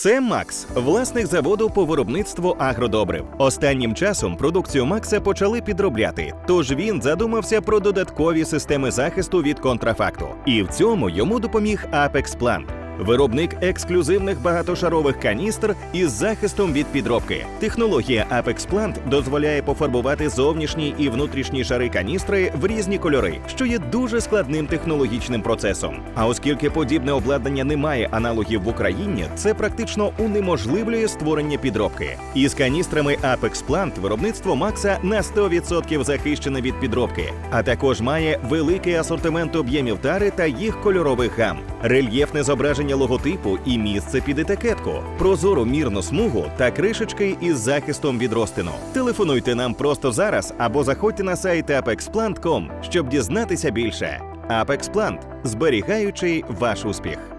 Це Макс, власник заводу по виробництву агродобрив. Останнім часом продукцію Макса почали підробляти, тож він задумався про додаткові системи захисту від контрафакту. І в цьому йому допоміг Apex Plant. Виробник ексклюзивних багатошарових каністр із захистом від підробки. Технологія Apex Plant дозволяє пофарбувати зовнішні і внутрішні шари каністри в різні кольори, що є дуже складним технологічним процесом. А оскільки подібне обладнання не має аналогів в Україні, це практично унеможливлює створення підробки. Із каністрами Apex Plant виробництво Макса на 100% захищене від підробки, а також має великий асортимент об'ємів тари та їх кольорових гам, рельєфне зображення логотипу і місце під етикетку, прозору мірну смугу та кришечки із захистом від розтину. Телефонуйте нам просто зараз або заходьте на сайт apexplant.com, щоб дізнатися більше. Apexplant. Зберігаючи ваш успіх.